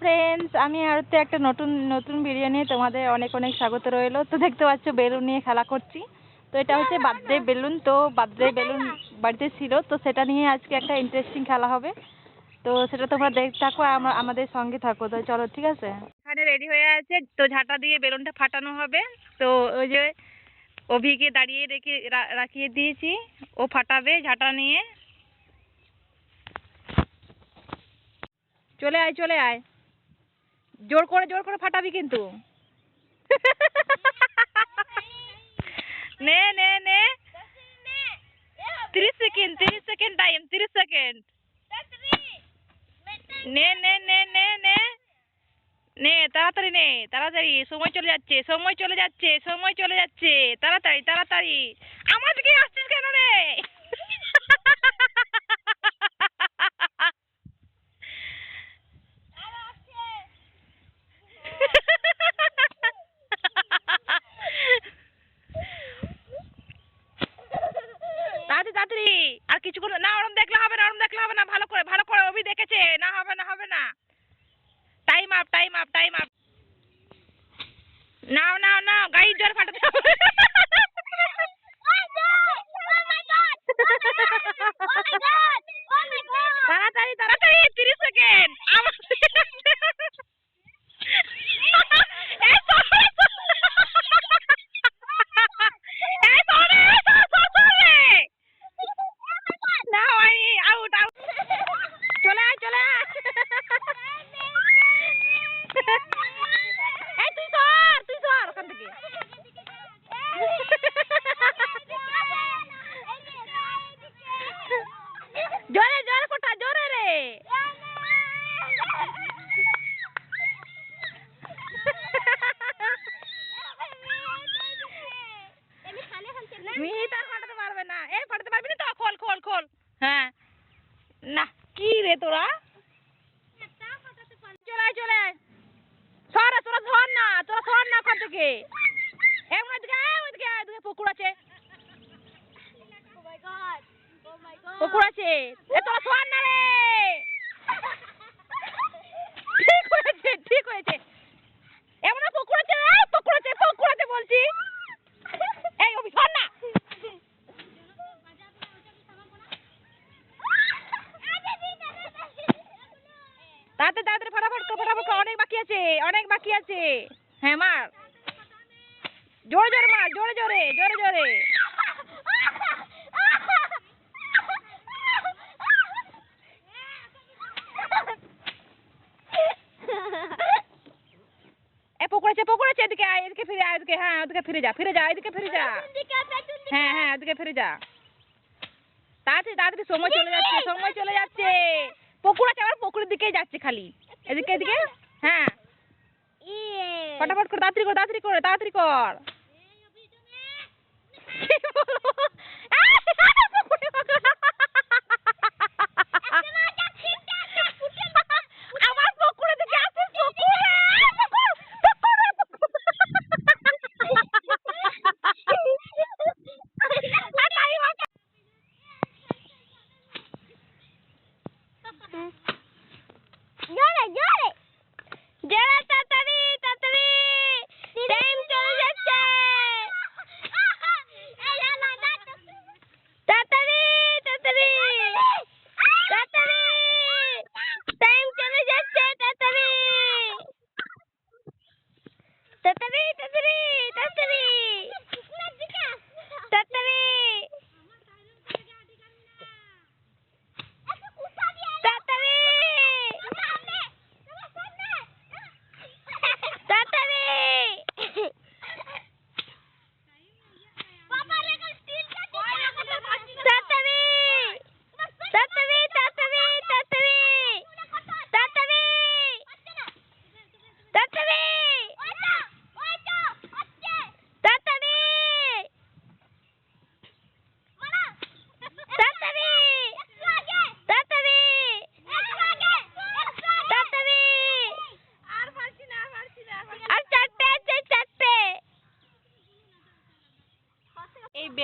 Friends আমি আরতে একটা নতুন নতুন ভিডিও নিয়ে তোমাদের অনেক অনেক স্বাগত রইল। তো দেখতে পাচ্ছ বেলুন নিয়ে খেলা করছি। তো এটা হচ্ছে বার্থডে বেলুন। তো বার্থডে বেলুন বাড়িতে ছিল। তো সেটা নিয়ে আজকে একটা ইন্টারেস্টিং খেলা হবে। তো সেটা তোমরা দেখতে থাকো আর আমাদের সঙ্গে থাকো। তো চলো ঠিক আছে? এখানে রেডি হয়ে আছে। তো ঝাঁটা দিয়ে বেলুনটা ফাটানো হবে। তো ওই যে অভিকে দাঁড়িয়ে রেখে রাখিয়ে দিয়েছি। ও ফাটাবে ঝাঁটা নিয়ে। চলে আয় চলে আয়। জোর করে জোর করে ফাটাবি কিন্তু। নে নে নে। তিরিশ সেকেন্ড তিরিশ সেকেন্ড টাইম তিরিশ সেকেন্ড। নে নে নে নে নে। নে, তাড়াতাড়ি নে, তাড়াতাড়ি। সময় চলে যাচ্ছে, সময় চলে যাচ্ছে, সময় চলে যাচ্ছে। তাড়াতাড়ি তাড়াতাড়ি। আমার দিকে আসছিস কেন রে তাড়াতাড়ি তাড়াতাড়ি আর কিছুক্ষণ না ওরম দেখলে হবে না ওরম দেখলে হবে না ভালো করে ভালো করে অভি দেখেছে না হবে না হবে না time up time up time up now now now গাড়ির জোর ফাটাতে হবে তাড়াতাড়ি তাড়াতাড়ি তিরিশ সেকেন্ড আমার এই সরে, এই সরে, এই সরে, সরে, সরে। না হয়নি আউট আউট চলে আয় চলে আয় এই তুই সর তুই সর ওখান থেকে জোরে জোরে কোটা জোরে রে মিহিত আর ফাটাতে পারবে না এই ফাটাতে পারবি না তো খোল খোল খোল হ্যাঁ না কি রে তোরা? চলে চলে সর তোরা সর না তোরা সর না ওখান থেকে। এমন দিকে ওইদিকে আয় ওইদিকে পুকুর আছে। পুকুর আছে। এ তোরা সর না রে ঠিক হয়েছে ঠিক হয়েছে এমন পুকুর আছে রে পুকুর আছে পুকুর আছে বলছি এই অভি সর না তাড়াতাড়ি ফটাফট কর ফটাফট কর অনেক বাকি আছে, অনেক বাকি আছে। হ্যাঁ মার জোরে জোরে মার জোরে জোরে জোরে জোরে। এ পকড়েছে পকড়েছে এদিকে এদিকে ফিরে আয়, এদিকে হ্যাঁ ওদিকে ফিরে যা ফিরে যা, এদিকে ফিরে যা। হ্যাঁ হ্যাঁ ওদিকে ফিরে যা। তাড়াতাড়ি তাড়াতাড়ি, সময় চলে যাচ্ছে, সময় চলে যাচ্ছে। পুকুর আছে আমার পুকুরের দিকেই যাচ্ছে খালি। এদিকে এদিকে? হ্যাঁ। ফটাফট করে তাড়াতাড়ি কর তাড়াতাড়ি কর তাড়াতাড়ি কর।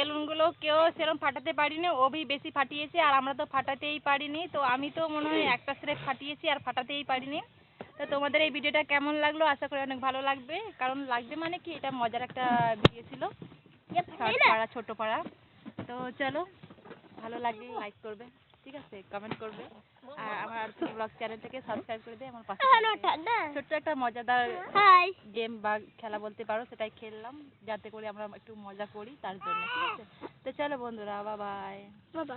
বেলুনগুলো কেউ সেরকম ফাটাতে পারিনি অভি বেশি ফাটিয়েছে আর আমরা তো ফাটাতেই পারিনি। তো আমি তো মনে হয় একটা স্রেফ ফাটিয়েছি আর ফাটাতেই পারিনি। তো তোমাদের এই ভিডিওটা কেমন লাগল? আশা করি অনেক ভালো লাগবে। কারণ লাগবে মানে কি? এটা মজার একটা ভিডিও ছিল। শর্ট পাড়া ছোট পাড়া তো চলো ভালো লাগলে লাইক করবে। ঠিক আছে কমেন্ট করবে। আর আমার ব্লগ চ্যানেলটাকে সাবস্ক্রাইব করে দিয়ে আমার পাশে। ঠান্ডা। ছোট্ট একটা মজাদার গেম বা খেলা বলতে পারো সেটাই খেললাম যাতে করে আমরা একটু মজা করি তার জন্য ঠিক আছে? তো চলো বন্ধুরা বাবাই বাবা